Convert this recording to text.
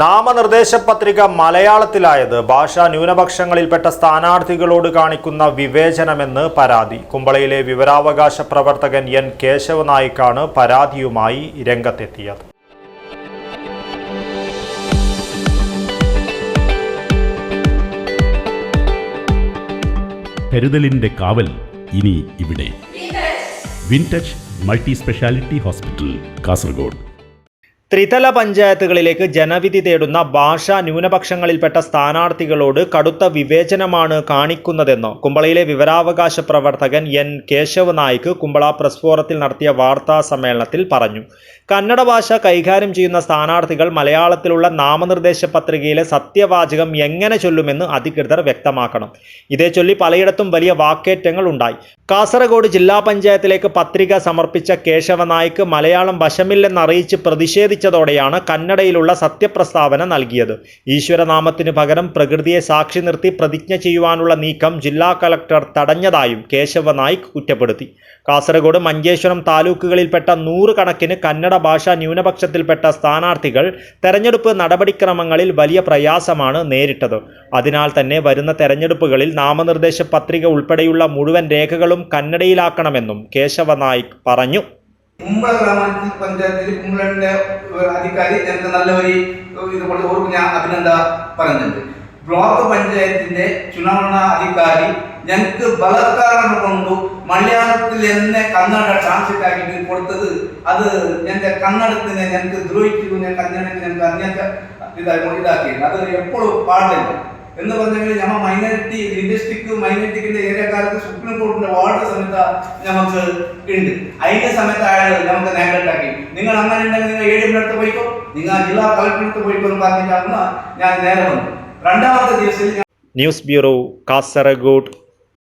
നാമനിർദ്ദേശ പത്രിക മലയാളത്തിലായത് ഭാഷാ ന്യൂനപക്ഷങ്ങളിൽപ്പെട്ട സ്ഥാനാർത്ഥികളോട് കാണിക്കുന്ന വിവേചനമെന്ന് പരാതി. കുമ്പളയിലെ വിവരാവകാശ പ്രവർത്തകൻ എൻ. കേശവ നായിക്കാണ് പരാതിയുമായി രംഗത്തെത്തിയത്. കരുതലിന്റെ കാവൽ ഇനി ഇവിടെ. Wintouch multi specialty hospital Kasaragod. ത്രിതല പഞ്ചായത്തുകളിലേക്ക് ജനവിധി തേടുന്ന ഭാഷാ ന്യൂനപക്ഷങ്ങളിൽപ്പെട്ട സ്ഥാനാർത്ഥികളോട് കടുത്ത വിവേചനമാണ് കാണിക്കുന്നതെന്ന് കുമ്പളയിലെ വിവരാവകാശ പ്രവർത്തകൻ എൻ. കേശവ് നായിക്ക് കുമ്പള പ്രസ് ഫോറത്തിൽ നടത്തിയ വാർത്താ സമ്മേളനത്തിൽ പറഞ്ഞു. കന്നഡ ഭാഷ കൈകാര്യം ചെയ്യുന്ന സ്ഥാനാർത്ഥികൾ മലയാളത്തിലുള്ള നാമനിർദ്ദേശ പത്രികയിലെ സത്യവാചകം എങ്ങനെ ചൊല്ലുമെന്ന് അധികൃതർ വ്യക്തമാക്കണം. ഇതേ ചൊല്ലി പലയിടത്തും വലിയ വാക്കേറ്റങ്ങൾ ഉണ്ടായി. കാസർഗോഡ് ജില്ലാ പഞ്ചായത്തിലേക്ക് പത്രിക സമർപ്പിച്ച കേശവ നായിക്ക് മലയാളം വശമില്ലെന്നറിയിച്ച് പ്രതിഷേധിച്ചതോടെയാണ് കന്നഡയിലുള്ള സത്യപ്രസ്താവന നൽകിയത്. ഈശ്വരനാമത്തിനു പകരം പ്രകൃതിയെ സാക്ഷി നിർത്തി പ്രതിജ്ഞ ചെയ്യുവാനുള്ള നീക്കം ജില്ലാ കലക്ടർ തടഞ്ഞതായും കേശവ നായിക് കുറ്റപ്പെടുത്തി. കാസർഗോഡ് മഞ്ചേശ്വരം താലൂക്കുകളിൽപ്പെട്ട നൂറുകണക്കിന് കന്നഡ ഭാഷാ ന്യൂനപക്ഷത്തിൽപ്പെട്ട സ്ഥാനാർത്ഥികൾ തെരഞ്ഞെടുപ്പ് നടപടിക്രമങ്ങളിൽ വലിയ പ്രയാസമാണ് നേരിട്ടത്. അതിനാൽ തന്നെ വരുന്ന തെരഞ്ഞെടുപ്പുകളിൽ നാമനിർദ്ദേശ പത്രിക ഉൾപ്പെടെയുള്ള മുഴുവൻ രേഖകളും കന്നഡയിലാക്കണമെന്നും കേശവ നായിക് പറഞ്ഞു. കുമ്പള ഗ്രാമത്തിൽ പഞ്ചായത്തിൽ അധികാരി ഞങ്ങൾക്ക് ബ്ലോക്ക് പഞ്ചായത്തിന്റെ ചുനാവണ അധികാരി ഞങ്ങൾക്ക് ബലാത്കാരം കൊണ്ടു മലയാളത്തിൽ എന്നെ കന്നഡ ട്രാൻസ്ലേറ്റ് കൊടുത്തത് അത് എന്റെ കന്നഡത്തിനെ ഞങ്ങൾക്ക് ദ്രോഹിക്കുന്നു ഞാൻ കന്നഡത്തിന് ഞങ്ങൾക്ക് അന്യത്തെ ഇതാക്കി അത് എപ്പോഴും പാടില്ല. എന്ന് പറഞ്ഞെങ്കിൽ ഞമ്മ മൈനോറിറ്റി ലിംഗ്വിസ്റ്റിക് മൈനോറിറ്റിക്കിന്റെ ഏരിയക്കാർക്ക് സുപ്രീം കോടതിന്റെ വാർഡ് സമയത്ത് നമുക്ക് ഉണ്ട് അതിന്റെ സമയത്ത് ആയാലും നമുക്ക് നേരിട്ടാക്കി നിങ്ങൾ അങ്ങനെ ഉണ്ടെങ്കിൽ നിങ്ങൾ ഏഴിനടുത്ത് പോയിക്കോ. നിങ്ങൾ ജില്ലാ കളക്ടർ അടുത്ത് പോയിക്കോ എന്ന് പറഞ്ഞിട്ടാണ് ഞാൻ നേരെ വന്നു. രണ്ടാമത്തെ ദിവസം ന്യൂസ് ബ്യൂറോ കാസർഗോഡ്.